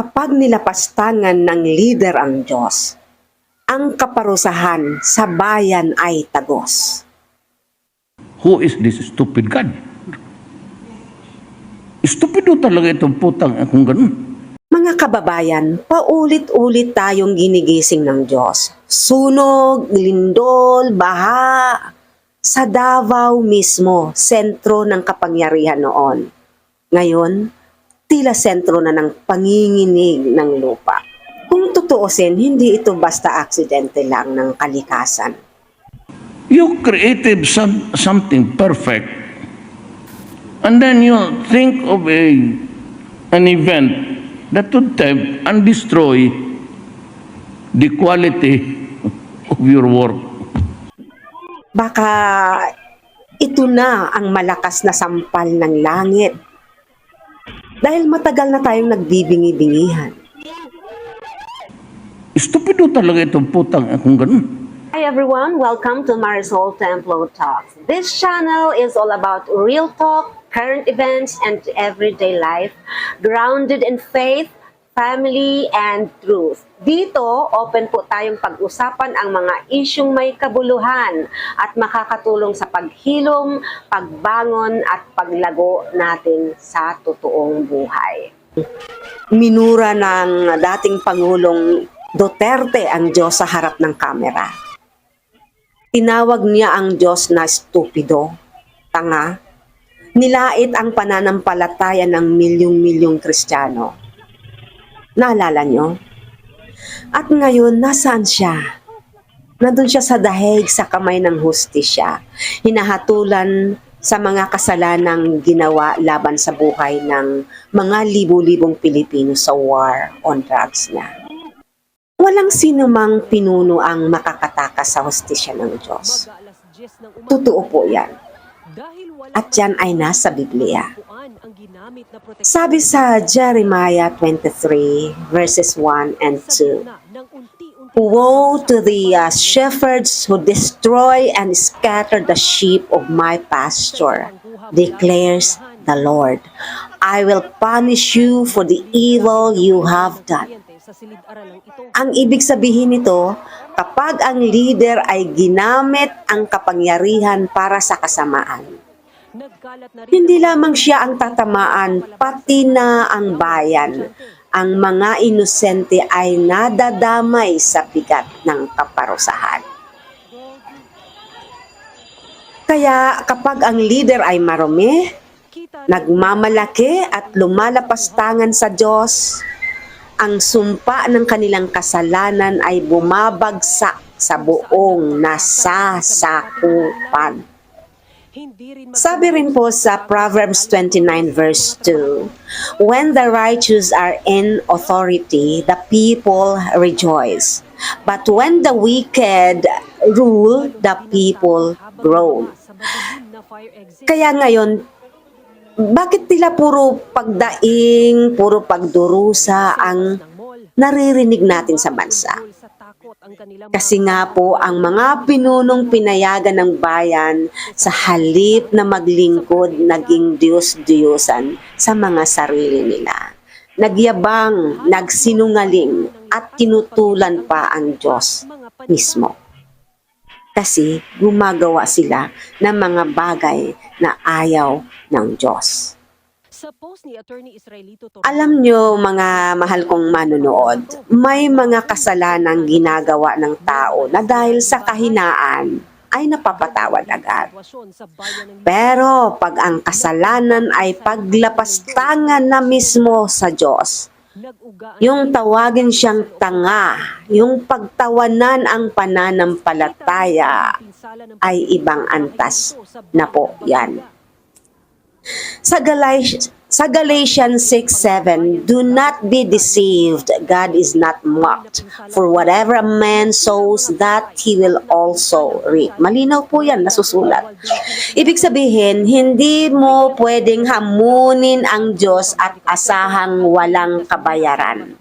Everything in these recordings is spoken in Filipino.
Kapag nilapastangan ng leader ang Diyos, ang kaparusahan sa bayan ay tagos. Who is this stupid God? Stupido talaga itong putang akong ganun. Mga kababayan, paulit-ulit tayong ginigising ng Diyos. Sunog, lindol, baha. Sa Davao mismo, sentro ng kapangyarihan noon. Ngayon, tila sentro na ng panginginig ng lupa. Kung tutuusin, hindi ito basta aksidente lang ng kalikasan. You created some, something perfect and then you think of a an event that would tempt and destroy the quality of your work. Baka ito na ang malakas na sampal ng langit. Dahil matagal na tayong nagbibingi-bingihan. Stupido talaga itong putang akong ganun. Hi everyone, welcome to Marisol Templo Talks. This channel is all about real talk, current events, and everyday life, grounded in faith, family, and truth. Dito, open po tayong pag-usapan ang mga isyung may kabuluhan at makakatulong sa paghilom, pagbangon, at paglago natin sa totoong buhay. Minura ng dating Pangulong Duterte ang Diyos sa harap ng kamera. Tinawag niya ang Diyos na stupido, tanga, nilait ang pananampalataya ng milyong-milyong Kristiyano. Naalala niyo? At ngayon, nasaan siya? Nandun siya sa dahig sa kamay ng hustisya, hinahatulan sa mga kasalanang ginawa laban sa buhay ng mga libu-libong Pilipino sa war on drugs na. Walang sino mang pinuno ang makakatakas sa hustisya ng Diyos. Totoo po yan. At yan ay nasa Biblia. Sabi sa Jeremiah 23 verses 1 and 2, Woe to the uh, shepherds who destroy and scatter the sheep of my pasture, declares the Lord. I will punish you for the evil you have done. Ang ibig sabihin nito, kapag ang leader ay ginamit ang kapangyarihan para sa kasamaan, hindi lamang siya ang tatamaan, pati na ang bayan. Ang mga inosente ay nadadamay sa bigat ng kaparusahan. Kaya kapag ang leader ay marumi, nagmamalaki at lumalapastangan sa Diyos, ang sumpa ng kanilang kasalanan ay bumabagsak sa buong nasasakupan. Sabi rin po sa Proverbs 29 verse 2, When the righteous are in authority, the people rejoice. But when the wicked rule, the people groan. Kaya ngayon, bakit tila puro pagdaing, puro pagdurusa ang naririnig natin sa bansa? Kasi nga po, ang mga pinunong pinayagan ng bayan sa halip na maglingkod, naging Diyos-Diyosan sa mga sarili nila. Nagyabang, nagsinungaling, at tinutulan pa ang Diyos mismo. Kasi gumagawa sila ng mga bagay na ayaw ng Diyos. Sa post ni Attorney Israelito Torres, Alam nyo mga mahal kong manunood, may mga kasalanang ginagawa ng tao na dahil sa kahinaan ay napapatawad agad. Pero pag ang kasalanan ay paglapastangan na mismo sa Diyos, yung tawagin siyang tanga, yung pagtawanan ang pananampalataya ay ibang antas na po yan. Sa Galatians, sa Galatians 6:7, do not be deceived. God is not mocked. For whatever a man sows, that he will also reap. Malinaw po yan, nasusulat. Ibig sabihin, hindi mo pwedeng hamunin ang Diyos at asahang walang kabayaran.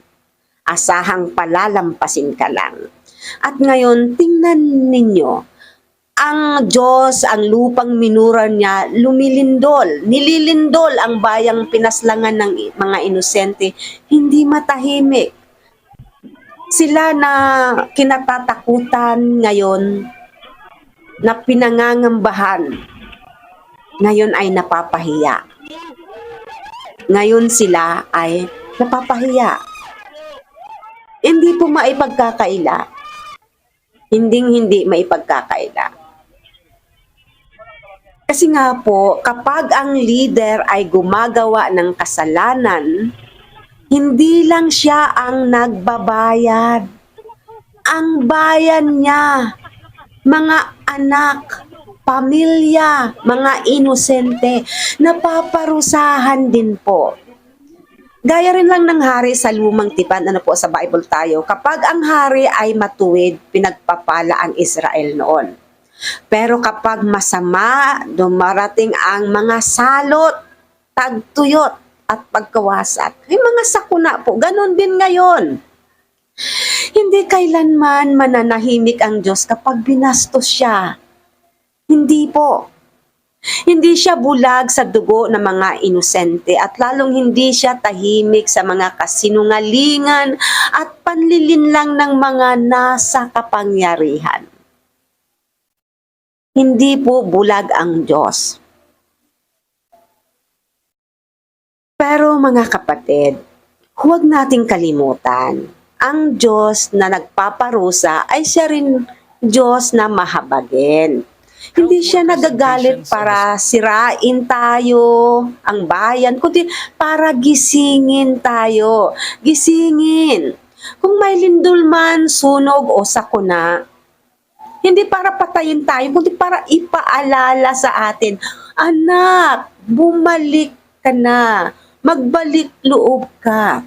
Asahang palalampasin ka lang. At ngayon, tingnan ninyo, ang Diyos, ang lupang minura niya, lumilindol, nililindol ang bayang pinaslangan ng mga inosente, hindi matahimik. Sila na kinatatakutan ngayon, na pinangangambahan, ngayon ay napapahiya. Ngayon sila ay napapahiya. Hindi po maipagkakaila. Hinding hindi maipagkakaila. Kasi nga po, kapag ang leader ay gumagawa ng kasalanan, hindi lang siya ang nagbabayad. Ang bayan niya, mga anak, pamilya, mga inosente, napaparusahan din po. Gaya rin lang ng hari sa lumang tipan, ano po sa Bible tayo, kapag ang hari ay matuwid, pinagpapala ang Israel noon. Pero kapag masama, dumarating ang mga salot, tagtuyot, at pagkawasak. Ay mga sakuna po, ganun din ngayon. Hindi kailanman mananahimik ang Diyos kapag binastos siya. Hindi po. Hindi siya bulag sa dugo ng mga inosente at lalong hindi siya tahimik sa mga kasinungalingan at panlilinlang ng mga nasa kapangyarihan. Hindi po bulag ang Diyos. Pero mga kapatid, huwag nating kalimutan, ang Diyos na nagpaparusa ay siya rin Diyos na mahabagin. Hindi siya nagagalit para sirain tayo, ang bayan, kundi para gisingin tayo. Gisingin. Kung may lindol man, sunog o sakuna, hindi para patayin tayo, kundi para ipaalala sa atin, anak, bumalik ka na, magbalik loob ka.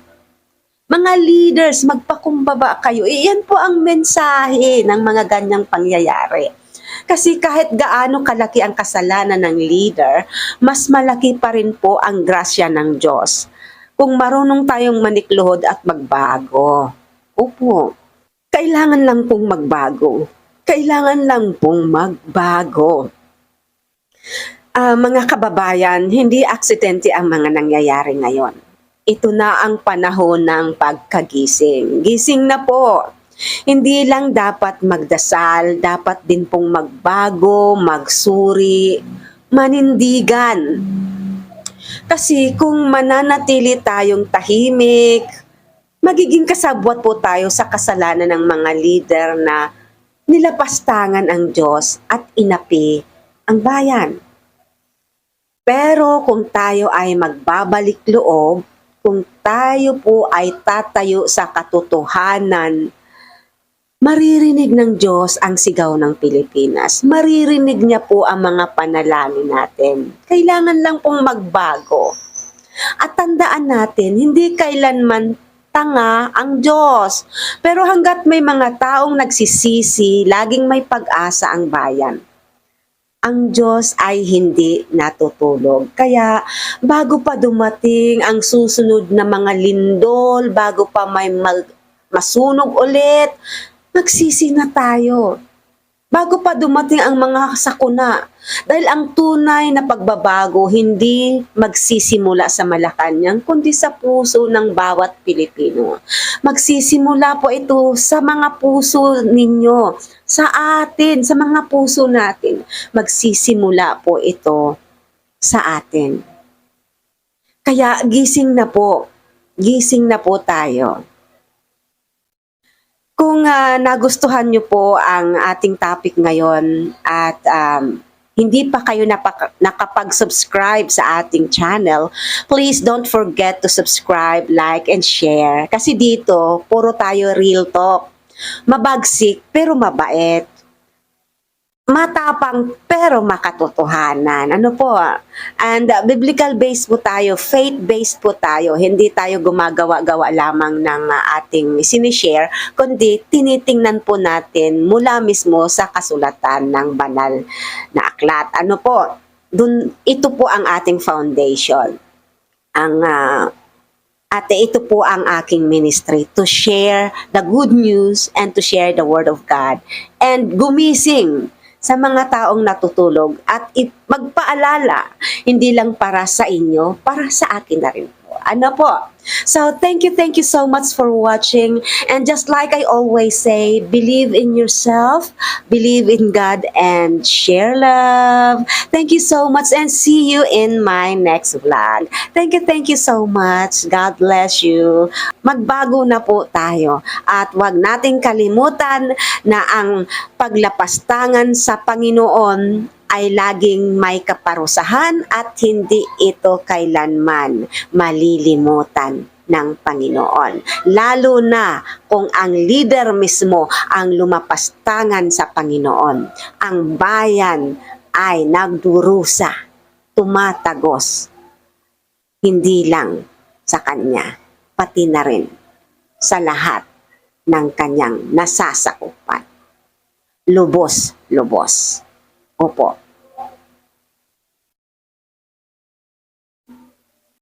Mga leaders, magpakumbaba kayo. Iyan po ang mensahe ng mga ganyang pangyayari. Kasi kahit gaano kalaki ang kasalanan ng leader, mas malaki pa rin po ang grasya ng Diyos. Kung marunong tayong manikluhod at magbago. Opo, kailangan lang pong magbago. Kailangan lang pong magbago. Ah, mga kababayan, hindi aksidente ang mga nangyayari ngayon. Ito na ang panahon ng pagkagising. Gising na po. Hindi lang dapat magdasal, dapat din pong magbago, magsuri, manindigan. Kasi kung mananatili tayong tahimik, magiging kasabwat po tayo sa kasalanan ng mga leader na nilapastangan ang Diyos at inapi ang bayan. Pero kung tayo ay magbabalik loob, kung tayo po ay tatayo sa katotohanan, maririnig ng Diyos ang sigaw ng Pilipinas. Maririnig niya po ang mga panalangin natin. Kailangan lang pong magbago. At tandaan natin, hindi kailanman tanga ang Diyos. Pero hanggat may mga taong nagsisisi, laging may pag-asa ang bayan ang Diyos ay hindi natutulog. Kaya bago pa dumating ang susunod na mga lindol, bago pa may mag- masunog ulit, magsisi na tayo. Bago pa dumating ang mga sakuna. Dahil ang tunay na pagbabago hindi magsisimula sa Malacanang, kundi sa puso ng bawat Pilipino. Magsisimula po ito sa mga puso ninyo, sa atin, sa mga puso natin. Magsisimula po ito sa atin. Kaya gising na po. Gising na po tayo. Kung ah, nagustuhan nyo po ang ating topic ngayon at um, hindi pa kayo nakapag-subscribe sa ating channel, please don't forget to subscribe, like, and share. Kasi dito, puro tayo real talk. Mabagsik pero mabait. Matapang pero makatotohanan. Ano po? And uh, biblical based po tayo, faith based po tayo. Hindi tayo gumagawa-gawa lamang ng uh, ating sinishare, kundi tinitingnan po natin mula mismo sa kasulatan ng banal na aklat. Ano po? Dun, ito po ang ating foundation. Ang uh, Ate, ito po ang aking ministry to share the good news and to share the word of God. And gumising sa mga taong natutulog at magpaalala, hindi lang para sa inyo, para sa akin na rin. Ano po? So, thank you, thank you so much for watching. And just like I always say, believe in yourself, believe in God, and share love. Thank you so much and see you in my next vlog. Thank you, thank you so much. God bless you. Magbago na po tayo at wag nating kalimutan na ang paglapastangan sa Panginoon ay laging may kaparusahan at hindi ito kailanman malilimutan ng Panginoon. Lalo na kung ang leader mismo ang lumapastangan sa Panginoon. Ang bayan ay nagdurusa, tumatagos, hindi lang sa Kanya, pati na rin sa lahat ng Kanyang nasasakupan. Lubos, lubos. Opo,